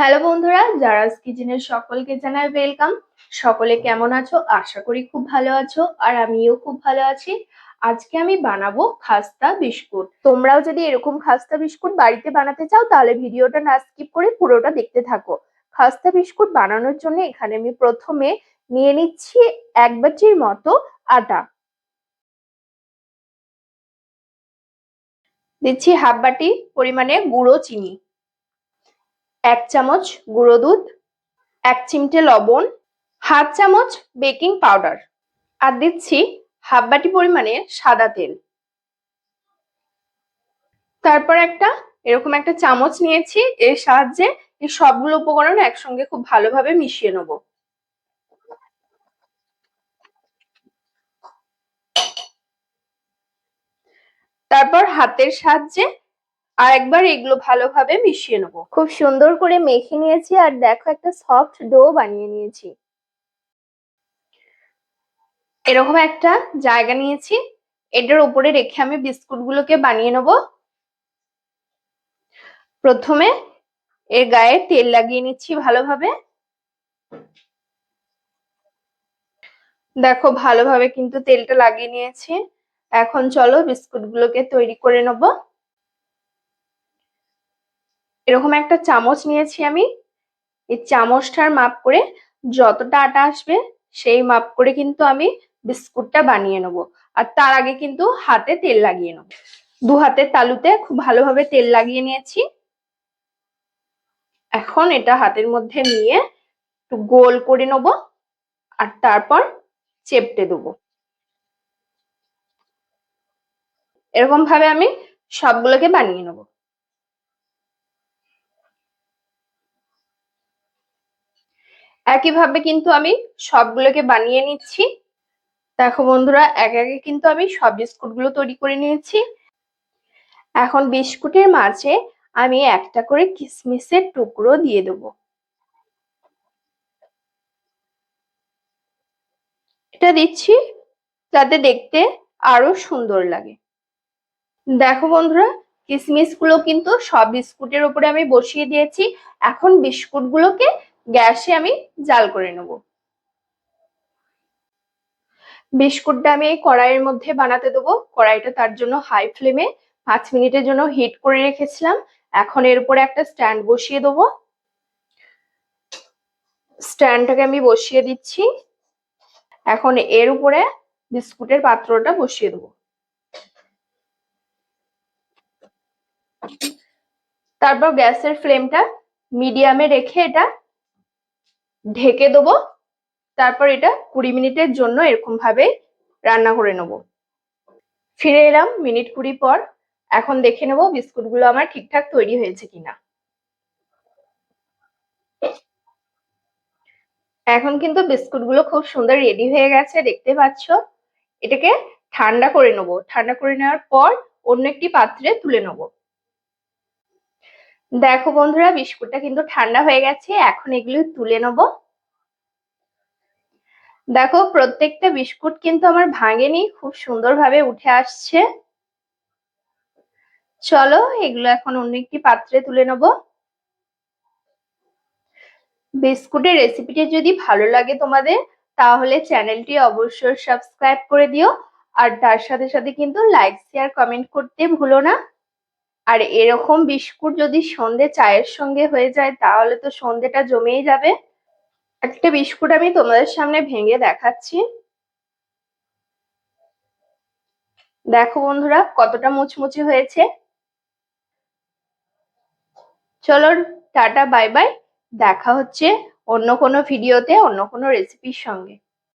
Hello বন্ধুরা জারাজ কিচেনের সকলকে জানাই ওয়েলকাম সকলে কেমন আছো? আশা করি খুব ভালো আছো, আর আমিও খুব ভালো আছি। আজকে আমি বানাবো খাস্তা বিস্কুট। তোমরাও যদি এরকম খাস্তা বিস্কুট বাড়িতে বানাতে চাও, তাহলে ভিডিওটা না স্কিপ করে পুরোটা দেখতে থাকো। খাস্তা বিস্কুট বানানোর জন্য এখানে আমি প্রথমে নিয়ে নিচ্ছি এক বাটির মতো আটা। দিচ্ছি হাফ বাটি পরিমাণে গুঁড়ো চিনি। এক চামচ গুঁড়ো দুধ, এক চিমটে লবণ, হাফ চামচ বেকিং পাউডার আর দিচ্ছি হাফ বাটি পরিমাণে সাদা তেল। তারপর একটা এরকম একটা চামচ নিয়েছি, এর সাহায্যে এই সবগুলো উপকরণ একসঙ্গে খুব ভালোভাবে মিশিয়ে নেব। তারপর হাতের সাহায্যে আর একবার এগুলো ভালোভাবে মিশিয়ে নেব। খুব সুন্দর করে মেখে নিয়েছি আর দেখো একটা সফট ডো বানিয়ে নিয়েছি। এরকম একটা জায়গা নিয়েছি। এটার উপরে রেখে আমি বিস্কুট গুলোকে বানিয়ে নেব। প্রথমে এর গায়ে তেল লাগিয়ে নিচ্ছি ভালোভাবে। দেখো ভালোভাবে কিন্তু তেলটা লাগিয়ে নিয়েছি। এখন চলো বিস্কুট গুলোকে তৈরি করে নেব। এরকম একটা চামচ নিয়েছি আমি। এই চামচটার মাপ করে যতটা আটা আসবে, সেই মাপ করে কিন্তু আমি বিস্কুটটা বানিয়ে নেব। আর তার আগে কিন্তু হাতে তেল লাগিয়ে নেব। দু হাতের তালুতে খুব ভালোভাবে তেল লাগিয়ে নিয়েছি। এখন এটা হাতের মধ্যে নিয়ে একটু গোল করে নেব আর তারপর চেপটে দেবো। এরকম ভাবে আমি সবগুলোকে বানিয়ে নেব। একইভাবে কিন্তু আমি সবগুলোকে বানিয়ে নিচ্ছি। দেখো বন্ধুরা, এক একে কিন্তু আমি সব বিস্কুটগুলো তৈরি করে নিয়েছি। এখন বিস্কুটের মাঝে আমি একটা করে কিসমিসের টুকরো দিয়ে দেবো। এটা দিচ্ছি যাতে দেখতে আরও সুন্দর লাগে। দেখো বন্ধুরা কিসমিসগুলো কিন্তু সব বিস্কুটের উপরে আমি বসিয়ে দিয়েছি। এখন বিস্কুট গুলোকে গ্যাসে আমি জাল করে নেব। বিস্কুটটা আমি এই কড়াইয়ের মধ্যে বানাতে দেবো। কড়াইটা তার জন্য হাই ফ্লেমে পাঁচ মিনিটের জন্য হিট করে রেখেছিলাম। এখন এর উপরে একটা স্ট্যান্ড বসিয়ে দেবো। স্ট্যান্ডটাকে আমি বসিয়ে দিচ্ছি। এখন এর উপরে বিস্কুটের পাত্রটা বসিয়ে দেবো। তারপর গ্যাসের ফ্লেমটা মিডিয়ামে রেখে এটা ঢেকে দেবো। তারপর এটা কুড়ি মিনিটের জন্য এরকম ভাবে রান্না করে নেব। ফিরে এলাম মিনিট কুড়ি পর। এখন দেখে নেব বিস্কুটগুলো আমার ঠিকঠাক তৈরি হয়েছে কিনা। এখন কিন্তু বিস্কুটগুলো খুব সুন্দর রেডি হয়ে গেছে, দেখতে পাচ্ছ? এটাকে ঠান্ডা করে নেব। ঠান্ডা করে নেওয়ার পর অন্য একটি পাত্রে তুলে নেব। দেখো বন্ধুরা, বিস্কুটটা কিন্তু ঠান্ডা হয়ে গেছে, এখন এগুলো তুলে নেব। দেখো, প্রত্যেকটা বিস্কুট কিন্তু আমার ভাঙেনি, খুব সুন্দরভাবে উঠে আসছে। চলো, এগুলো এখন অন্য একটি পাত্রে তুলে নেব। বিস্কুটের রেসিপিটি যদি ভালো লাগে তোমাদের, তাহলে চ্যানেলটি অবশ্যই সাবস্ক্রাইব করে দিও, আর তার সাথে সাথে কিন্তু লাইক, শেয়ার, কমেন্ট করতে ভুলো না। আর এরকম বিস্কুট যদি সন্ধে চায়ের সঙ্গে হয়ে যায়, তাহলে তো সন্ধেটা জমেই যাবে। একটা বিস্কুট আমি তোমাদের সামনে ভেঙে দেখাচ্ছি। দেখো বন্ধুরা, কতটা মুচমুচে হয়েছে। চলো, টাটা, বাই বাই। দেখা হচ্ছে অন্য কোনো ভিডিওতে, অন্য কোনো রেসিপির সঙ্গে।